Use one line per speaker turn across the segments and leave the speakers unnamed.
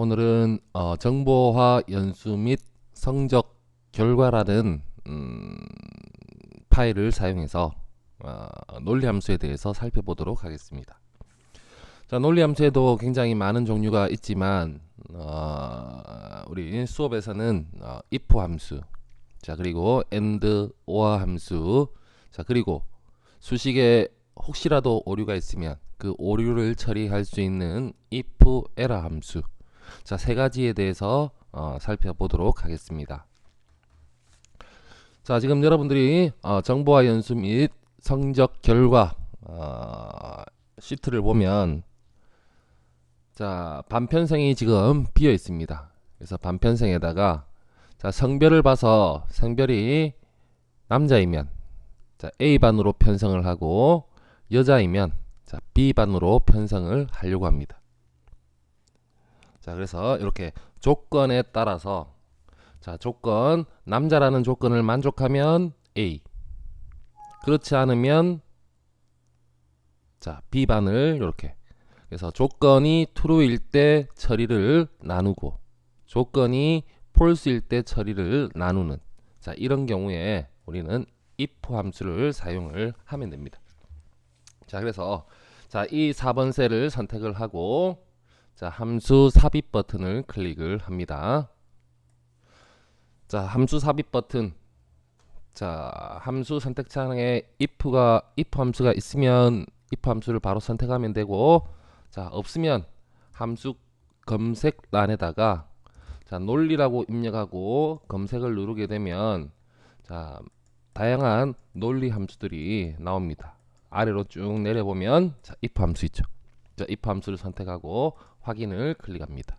오늘은 어, 정보화 연수 및 성적 결과라는 음, 파일을 사용해서 어, 논리 함수에 대해서 살펴보도록 하겠습니다. 자, 논리 함수에도 굉장히 많은 종류가 있지만 어, 우리 수업에서는 어, if 함수, 자 그리고 and, or 함수, 자 그리고 수식에 혹시라도 오류가 있으면 그 오류를 처리할 수 있는 if, error 함수, 자 세 가지에 대해서 어, 살펴보도록 하겠습니다. 자 지금 여러분들이 어, 정보화 연수 및 성적 결과 어, 시트를 보면 자 반편성이 지금 비어 있습니다. 그래서 반편성에다가 자 성별을 봐서 성별이 남자이면 자 A반으로 편성을 하고 여자이면 자 B반으로 편성을 하려고 합니다. 자 그래서 이렇게 조건에 따라서 자 조건 남자라는 조건을 만족하면 A 그렇지 않으면 자 B반을 이렇게 그래서 조건이 true일 때 처리를 나누고 조건이 false일 때 처리를 나누는 자 이런 경우에 우리는 if 함수를 사용을 하면 됩니다. 자 그래서 자 이 4번 셀을 선택을 하고 자 함수 삽입 버튼을 클릭을 합니다. 자 함수 삽입 버튼 자 함수 선택창에 if가 if 함수가 있으면 if 함수를 바로 선택하면 되고 자 없으면 함수 검색란에다가 자 논리라고 입력하고 검색을 누르게 되면 자 다양한 논리 함수들이 나옵니다. 아래로 쭉 내려보면 자 if 함수 있죠. 자 if 함수를 선택하고 확인을 클릭합니다.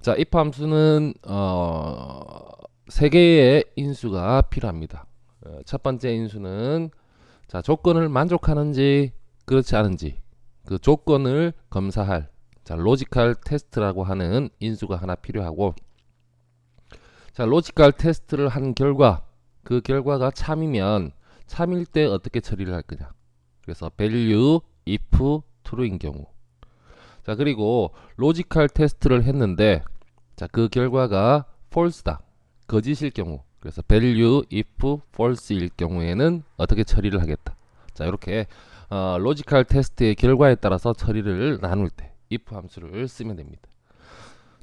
자 if 함수는 어, 세 개의 인수가 필요합니다. 어, 첫 번째 인수는 자 조건을 만족하는지 그렇지 않은지 그 조건을 검사할 자 로지컬 테스트라고 하는 인수가 하나 필요하고 자 로지컬 테스트를 한 결과 그 결과가 참이면 참일 때 어떻게 처리를 할 거냐 그래서 value if true인 경우 자 그리고 로지컬 테스트를 했는데 자 그 결과가 false다. 거짓일 경우. 그래서 value if false일 경우에는 어떻게 처리를 하겠다. 자 이렇게 어, 로지컬 테스트의 결과에 따라서 처리를 나눌 때 if 함수를 쓰면 됩니다.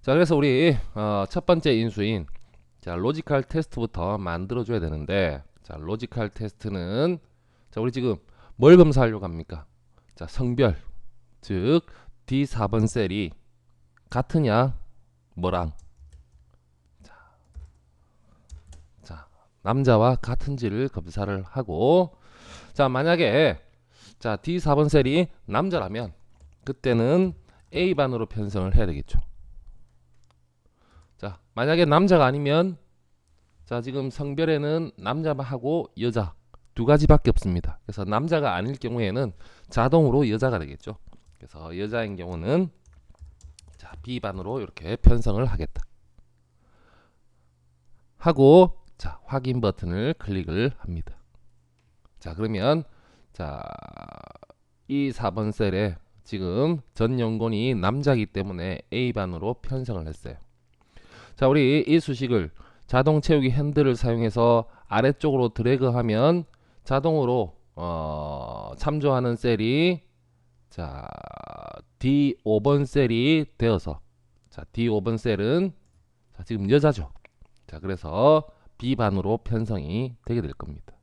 자 그래서 우리 어, 첫 번째 인수인 자 로지컬 테스트부터 만들어 줘야 되는데 자 로지컬 테스트는 자 우리 지금 뭘 검사하려고 합니까? 자 성별. 즉 D4번 셀이 같으냐? 뭐랑? 자, 자 남자와 같은지를 검사를 하고 자 만약에 자 D4번 셀이 남자라면 그때는 A반으로 편성을 해야 되겠죠. 자 만약에 남자가 아니면 자 지금 성별에는 남자하고 여자 두 가지밖에 없습니다. 그래서 남자가 아닐 경우에는 자동으로 여자가 되겠죠 그래서 여자인 경우는 자 B반으로 이렇게 편성을 하겠다. 하고 자 확인 버튼을 클릭을 합니다. 자 그러면 자 이 4번 셀에 지금 전 연곤이 남자이기 때문에 A반으로 편성을 했어요. 자 우리 이 수식을 자동 채우기 핸들을 사용해서 아래쪽으로 드래그하면 자동으로 어, 참조하는 셀이 자 D5번 셀이 되어서 자 D5번 셀은 자, 지금 여자죠? 자 그래서 B반으로 편성이 되게 될 겁니다.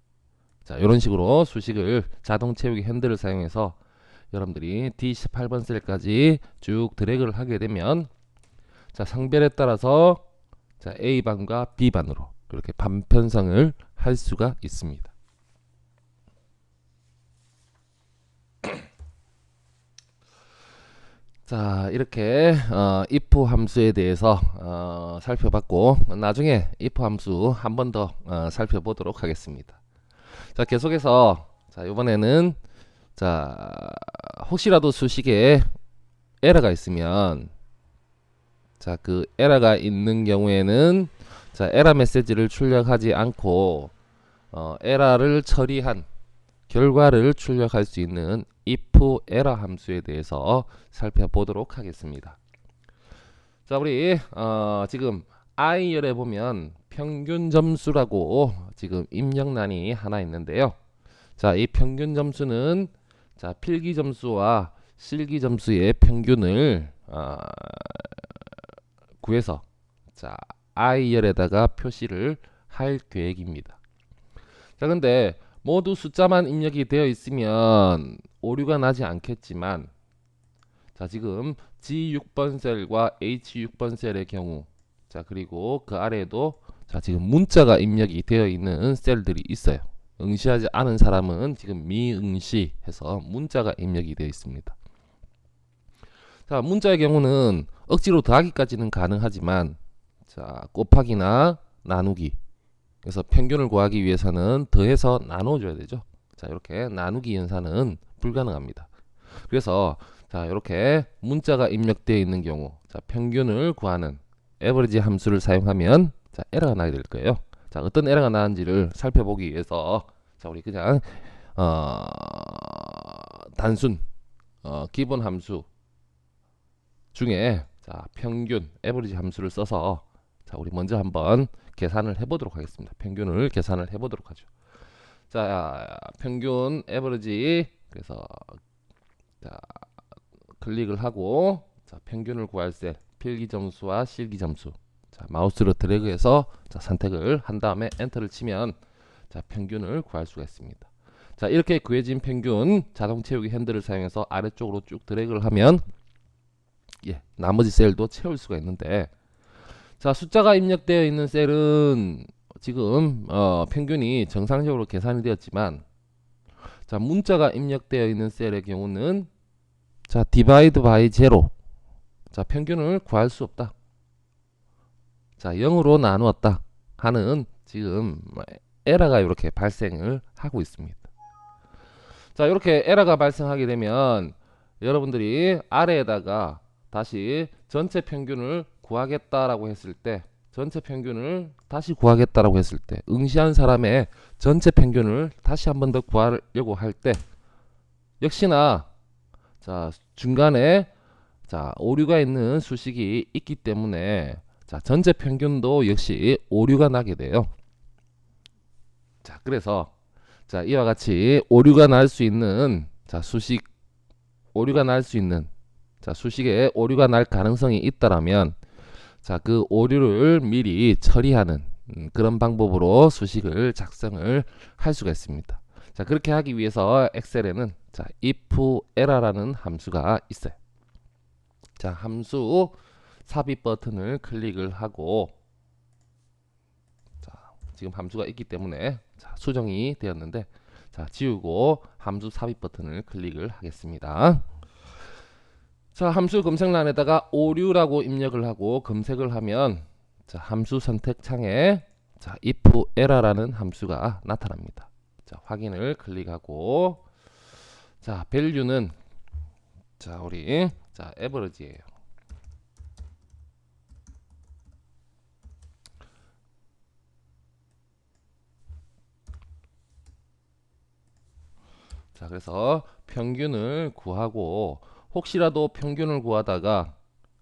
자 이런 식으로 수식을 자동 채우기 핸들을 사용해서 여러분들이 D18번 셀까지 쭉 드래그를 하게 되면 자 성별에 따라서 자 A반과 B반으로 이렇게 반편성을 할 수가 있습니다 자 이렇게 어, if 함수에 대해서 어, 살펴봤고 나중에 if 함수 한 번 더 어, 살펴보도록 하겠습니다. 자 계속해서 자 이번에는 자 혹시라도 수식에 에러가 있으면 자 그 에러가 있는 경우에는 자 에러 메시지를 출력하지 않고 어, 에러를 처리한 결과를 출력할 수 있는 if error 함수에 대해서 살펴보도록 하겠습니다. 자, 우리 어, 지금 I열에 보면 평균 점수라고 지금 입력란이 하나 있는데요. 자, 이 평균 점수는 자, 필기 점수와 실기 점수의 평균을 어, 구해서 자, I열에다가 표시를 할 계획입니다. 자, 근데 모두 숫자만 입력이 되어 있으면 오류가 나지 않겠지만 자, 지금 G6번 셀과 H6번 셀의 경우 자, 그리고 그 아래에도 자, 지금 문자가 입력이 되어 있는 셀들이 있어요. 응시하지 않은 사람은 지금 미응시 해서 문자가 입력이 되어 있습니다. 자, 문자의 경우는 억지로 더하기까지는 가능하지만 자, 곱하기나 나누기 그래서 평균을 구하기 위해서는 더해서 나눠줘야 되죠. 자, 이렇게 나누기 연산은 불가능합니다. 그래서 자, 이렇게 문자가 입력되어 있는 경우 자, 평균을 구하는 에버리지 함수를 사용하면 자, 에러가 나게 될 거예요. 자, 어떤 에러가 나는지를 살펴보기 위해서 자, 우리 그냥 어, 단순 어, 기본 함수 중에 자, 평균 에버리지 함수를 써서 자, 우리 먼저 한번 계산을 해 보도록 하겠습니다. 평균을 계산을 해 보도록 하죠. 자, 평균 에버리지 그래서 자, 클릭을 하고 자, 평균을 구할 셀 필기 점수와 실기 점수 자, 마우스로 드래그해서 자, 선택을 한 다음에 엔터를 치면 자, 평균을 구할 수가 있습니다. 자, 이렇게 구해진 평균 자동 채우기 핸들을 사용해서 아래쪽으로 쭉 드래그를 하면 예, 나머지 셀도 채울 수가 있는데 자, 숫자가 입력되어 있는 셀은 지금 어, 평균이 정상적으로 계산이 되었지만 자, 문자가 입력되어 있는 셀의 경우는 자, 디바이드 바이 제로. 자, 평균을 구할 수 없다. 자, 0으로 나누었다 하는 지금 에러가 이렇게 발생을 하고 있습니다. 자, 이렇게 에러가 발생하게 되면 여러분들이 아래에다가 다시 전체 평균을 구하겠다라고 했을 때 전체 평균을 다시 구하겠다라고 했을 때 응시한 사람의 전체 평균을 다시 한 번 더 구하려고 할 때 역시나 자 중간에 자 오류가 있는 수식이 있기 때문에 자 전체 평균도 역시 오류가 나게 돼요. 자 그래서 자 이와 같이 오류가 날 수 있는 자 수식 오류가 날 수 있는 자 수식에 오류가 날 가능성이 있다라면 자 그 오류를 미리 처리하는 음, 그런 방법으로 수식을 작성을 할 수가 있습니다. 자 그렇게 하기 위해서 엑셀에는 자 if error라는 함수가 있어요. 자 함수 삽입 버튼을 클릭을 하고 자 지금 함수가 있기 때문에 자 수정이 되었는데 자 지우고 함수 삽입 버튼을 클릭을 하겠습니다. 자 함수 검색란에다가 오류라고 입력을 하고 검색을 하면 자 함수 선택 창에 자 if error라는 함수가 나타납니다. 자 확인을 클릭하고 자 밸류는 자 우리 자 에버리지예요. 자 그래서 평균을 구하고 혹시라도 평균을 구하다가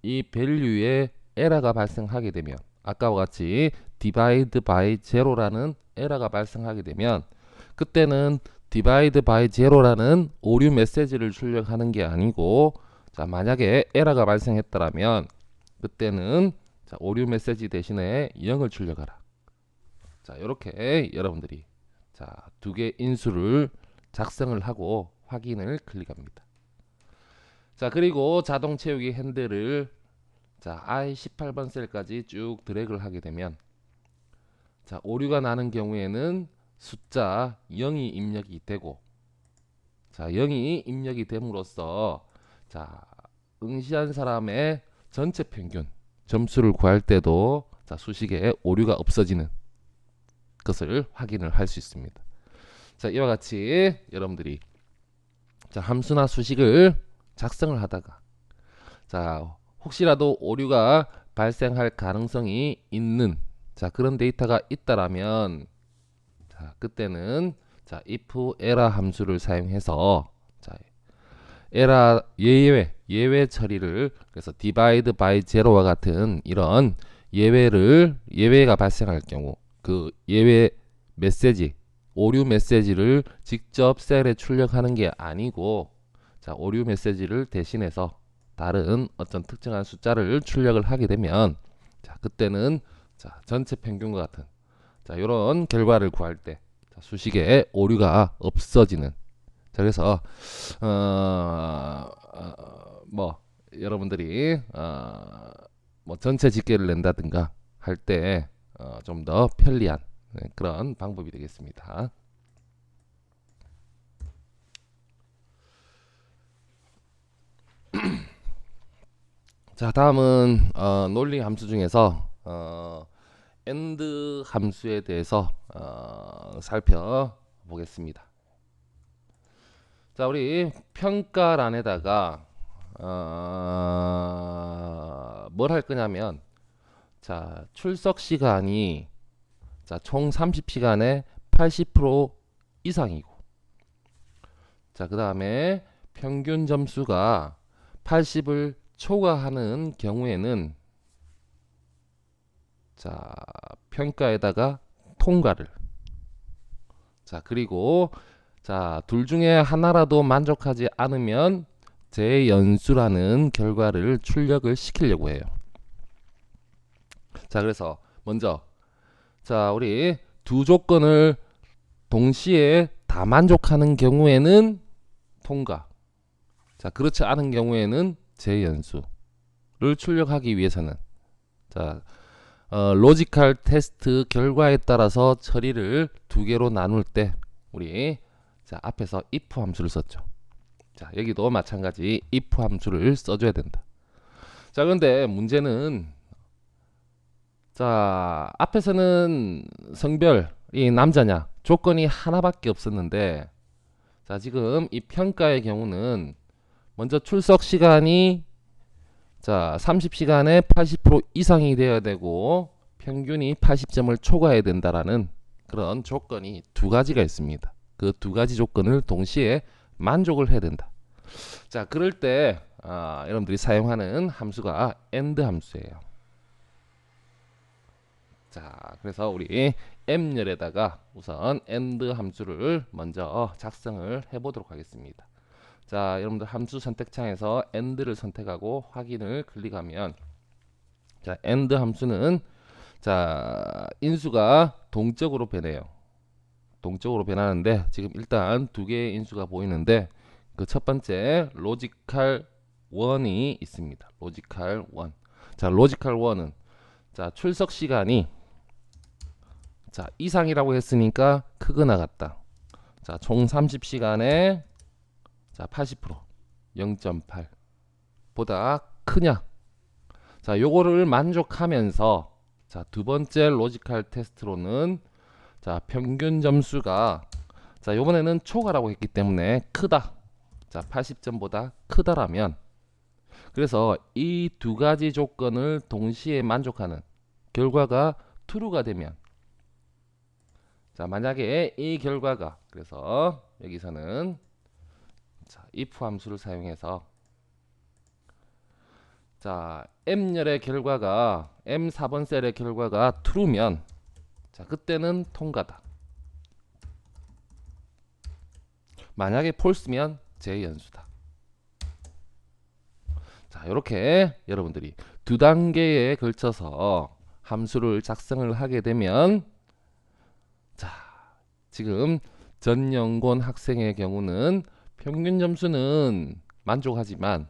이 밸류에 에러가 발생하게 되면 아까와 같이 divide by zero라는 에러가 발생하게 되면 그때는 divide by zero라는 오류 메시지를 출력하는 게 아니고 자 만약에 에러가 발생했다라면 그때는 자 오류 메시지 대신에 0을 출력하라. 자 이렇게 여러분들이 자 두 개 인수를 작성을 하고 확인을 클릭합니다 자 그리고 자동 채우기 핸들을 자 I18번 셀까지 쭉 드래그를 하게 되면 자 오류가 나는 경우에는 숫자 0이 입력이 되고 자 0이 입력이 됨으로써 자 응시한 사람의 전체 평균 점수를 구할 때도 자 수식에 오류가 없어지는 것을 확인을 할 수 있습니다. 자 이와 같이 여러분들이 자 함수나 수식을 작성을 하다가. 자 혹시라도 오류가 발생할 가능성이 있는 자 그런 데이터가 있다라면 자 그때는 자 if error 함수를 사용해서 자 error 예외 예외 처리를 그래서 divide by zero와 같은 이런 예외를 예외가 발생할 경우 그 예외 메시지 오류 메시지를 직접 셀에 출력하는 게 아니고 자 오류 메시지를 대신해서 다른 어떤 특정한 숫자를 출력을 하게 되면 자 그때는 자 전체 평균과 같은 자 이런 결과를 구할 때 자, 수식에 오류가 없어지는 자 그래서 어, 어, 뭐 여러분들이 어, 뭐 전체 집계를 낸다든가 할 때 좀더 편리한 네, 그런 방법이 되겠습니다. 자 다음은 어, 논리 함수 중에서 어, end 함수에 대해서 어, 살펴보겠습니다. 자 우리 평가란에다가 어, 뭘 할 거냐면 자 출석 시간이 자총 30시간에 80% 이상이고 자 그 다음에 평균 점수가 80을 초과하는 경우에는 자 평가에다가 통과를. 자 그리고 자 둘 중에 하나라도 만족하지 않으면 재연수라는 결과를 출력을 시키려고 해요. 자 그래서 먼저 자 우리 두 조건을 동시에 다 만족하는 경우에는 통과 자 그렇지 않은 경우에는 재연수를 출력하기 위해서는 자 어, 로지컬 테스트 결과에 따라서 처리를 두 개로 나눌 때 우리 자 앞에서 if 함수를 썼죠. 자 여기도 마찬가지 if 함수를 써줘야 된다. 자 그런데 문제는 자 앞에서는 성별이 남자냐? 조건이 하나밖에 없었는데 자 지금 이 평가의 경우는 먼저 출석 시간이 자 30시간에 80% 이상이 되어야 되고 평균이 80점을 초과해야 된다라는 그런 조건이 두 가지가 있습니다. 그 두 가지 조건을 동시에 만족을 해야 된다. 자 그럴 때 아, 여러분들이 사용하는 함수가 AND 함수예요. 자 그래서 우리 M열에다가 우선 AND 함수를 먼저 작성을 해보도록 하겠습니다. 자 여러분들 함수 선택창에서 AND를 선택하고 확인을 클릭하면 자 AND 함수는 자 인수가 동적으로 변해요. 동적으로 변하는데 지금 일단 두 개의 인수가 보이는데 그 첫 번째 로지컬 1이 있습니다. 로지컬 1. 자 로지컬 1은 자 출석 시간이 자 이상이라고 했으니까 크거 나갔다. 자 총 30시간에 자 80% 0.8 보다 크냐? 자 요거를 만족하면서 자 두 번째 로지컬 테스트로는 자 평균 점수가 자 요번에는 초과라고 했기 때문에 크다. 자 80점보다 크다라면. 그래서 이 두 가지 조건을 동시에 만족하는 결과가 true가 되면. 자 만약에 이 결과가 그래서 여기서는 자 if 함수를 사용해서. 자 m열의 결과가 m 4번 셀의 결과가 true면 자 그때는 통과다. 만약에 false면 재연수다. 자 이렇게 여러분들이 두 단계에 걸쳐서 함수를 작성을 하게 되면 자 지금 전연곤 학생의 경우는 평균 점수는 만족하지만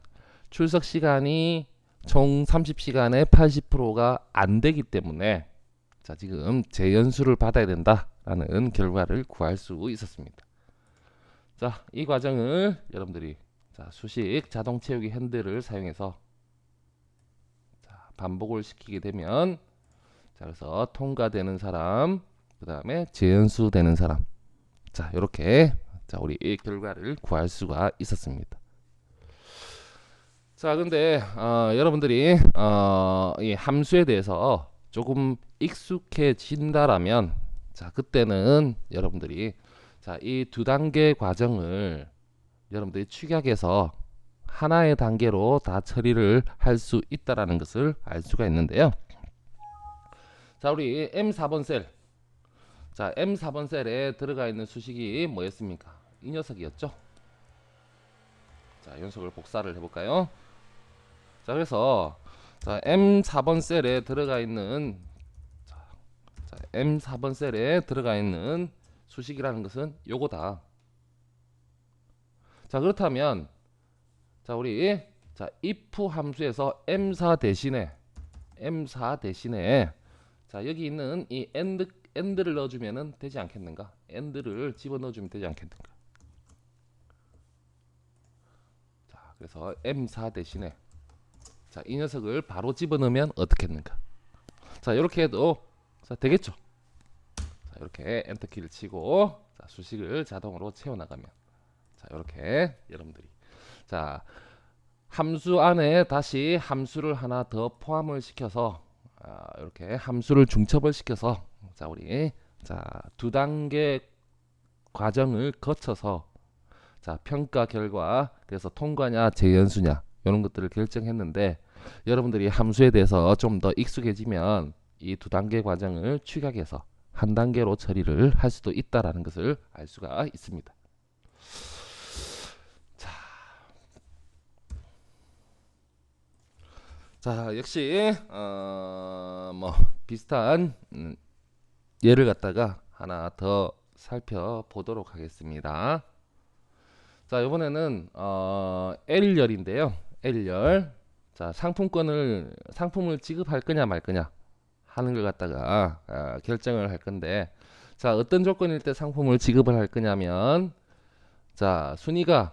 출석 시간이 총 30시간에 80%가 안 되기 때문에 자 지금 재연수를 받아야 된다라는 결과를 구할 수 있었습니다. 자 이 과정을 여러분들이 자 수식 자동 채우기 핸들을 사용해서 자, 반복을 시키게 되면 자 그래서 통과되는 사람 그 다음에 재연수 되는 사람 자 이렇게 자 우리 이 결과를 구할 수가 있었습니다. 자 근데 어, 여러분들이 어, 이 함수에 대해서 조금 익숙해진다라면 자 그때는 여러분들이 자 이 두 단계 과정을 여러분들이 축약해서 하나의 단계로 다 처리를 할 수 있다라는 것을 알 수가 있는데요. 자, 우리 M4번 셀. 자, M4번 셀에 들어가 있는 수식이 뭐였습니까? 이 녀석이었죠. 자, 이 녀석을 복사를 해볼까요? 자, 그래서 자, M4번 셀에 들어가 있는 자, 자, M4번 셀에 들어가 있는 수식이라는 것은 요거다. 자, 그렇다면 자, 우리 자, if 함수에서 M4 대신에 M4 대신에 자, 여기 있는 이 and and를 넣어 주면은 되지 않겠는가? and를 집어넣어 주면 되지 않겠는가? 자, 그래서 M4 대신에 자, 이 녀석을 바로 집어넣으면 어떻겠는가? 자, 이렇게 해도 자, 되겠죠? 자, 이렇게 엔터 키를 치고 자, 수식을 자동으로 채워 나가면 자, 이렇게 여러분들이 자, 함수 안에 다시 함수를 하나 더 포함을 시켜서 아, 이렇게 함수를 중첩을 시켜서 자, 우리 자, 두 단계 과정을 거쳐서 자, 평가 결과 그래서 통과냐 재연수냐 이런 것들을 결정했는데 여러분들이 함수에 대해서 좀 더 익숙해지면 이 두 단계 과정을 축약해서 한 단계로 처리를 할 수도 있다라는 것을 알 수가 있습니다. 자, 자 역시 어, 뭐 비슷한 음, 예를 갖다가 하나 더 살펴보도록 하겠습니다. 자 이번에는 어, L열인데요. L열. 자 상품권을 상품을 지급할 거냐 말 거냐 하는 걸 갖다가 아, 결정을 할 건데. 자 어떤 조건일 때 상품을 지급을 할 거냐면 자 순위가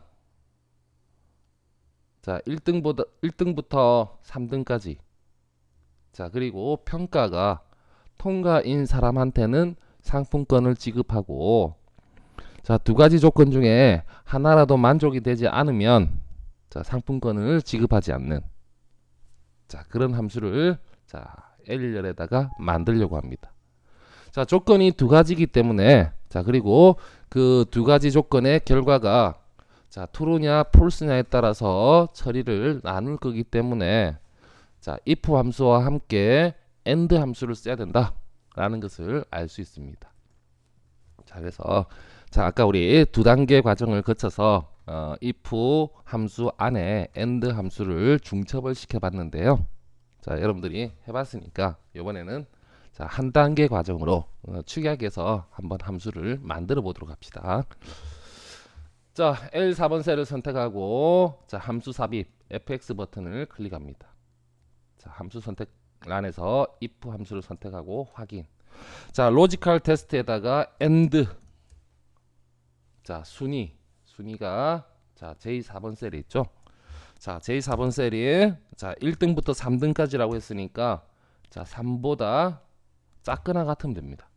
자 1등보다 1등부터 3등까지. 자 그리고 평가가 통과인 사람한테는 상품권을 지급하고 자 두 가지 조건 중에 하나라도 만족이 되지 않으면 자 상품권을 지급하지 않는 자 그런 함수를 자 L열에다가 만들려고 합니다. 자 조건이 두 가지이기 때문에 자 그리고 그 두 가지 조건의 결과가 자 true냐 false냐에 따라서 처리를 나눌 거기 때문에 자 if 함수와 함께 and 함수를 써야 된다 라는 것을 알 수 있습니다. 자 그래서 자 아까 우리 두 단계 과정을 거쳐서 어, if 함수 안에 and 함수를 중첩을 시켜 봤는데요. 자 여러분들이 해봤으니까 이번에는 자 한 단계 과정으로 어, 축약해서 한번 함수를 만들어 보도록 합시다. 자 L4번 셀을 선택하고 자 함수 삽입 fx 버튼을 클릭합니다. 자 함수 선택 란에서 if 함수를 선택하고 확인. 자 로지컬 테스트에다가 and 자 순위 순위가 자 J4번 셀이 있죠. 자 J4번 셀이 자 1등부터 3등까지라고 했으니까 자 3보다 작거나 같으면 됩니다.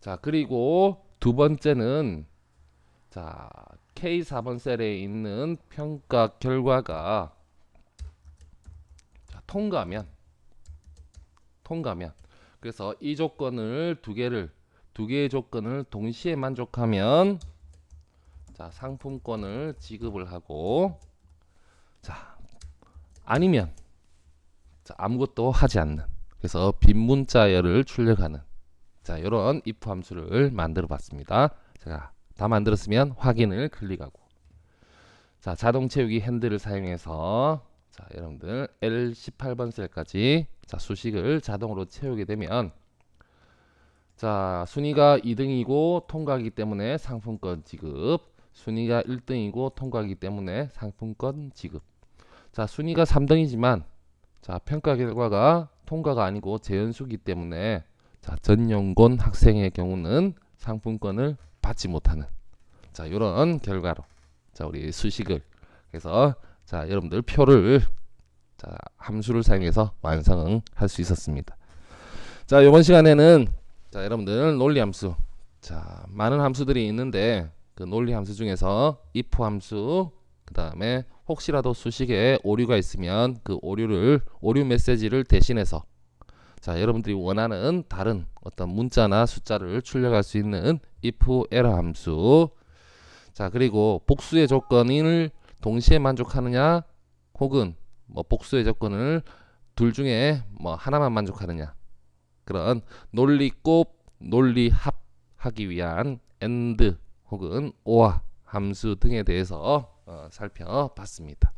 자 그리고 두 번째는 자 K4번 셀에 있는 평가 결과가 자, 통과면 통과면 그래서 이 조건을 두 개를 두 개의 조건을 동시에 만족하면 자 상품권을 지급을 하고 자 아니면 자, 아무것도 하지 않는 그래서 빈 문자열을 출력하는 자 이런 if 함수를 만들어 봤습니다. 제가 다 만들었으면 확인을 클릭하고 자 자동 채우기 핸들을 사용해서 자 여러분들 L18번 셀까지 자 수식을 자동으로 채우게 되면 자 순위가 2등이고 통과하기 때문에 상품권 지급 순위가 1등이고 통과하기 때문에 상품권 지급 자 순위가 3등이지만 자 평가 결과가 통과가 아니고 재연수기 때문에 자 전용곤 학생의 경우는 상품권을 받지 못하는 자 이런 결과로 자 우리 수식을 그래서 자 여러분들 표를 자 함수를 사용해서 완성할 수 있었습니다. 자 이번 시간에는 자 여러분들 논리 함수. 자 많은 함수들이 있는데 그 논리 함수 중에서 if 함수 그 다음에 혹시라도 수식에 오류가 있으면 그 오류를 오류 메시지를 대신해서 자 여러분들이 원하는 다른 어떤 문자나 숫자를 출력할 수 있는 if error 함수. 자 그리고 복수의 조건을 동시에 만족하느냐 혹은 뭐 복수의 조건을 둘 중에 뭐 하나만 만족하느냐 그런 논리곱 논리합 하기 위한 and 혹은 or 함수 등에 대해서 어, 살펴봤습니다.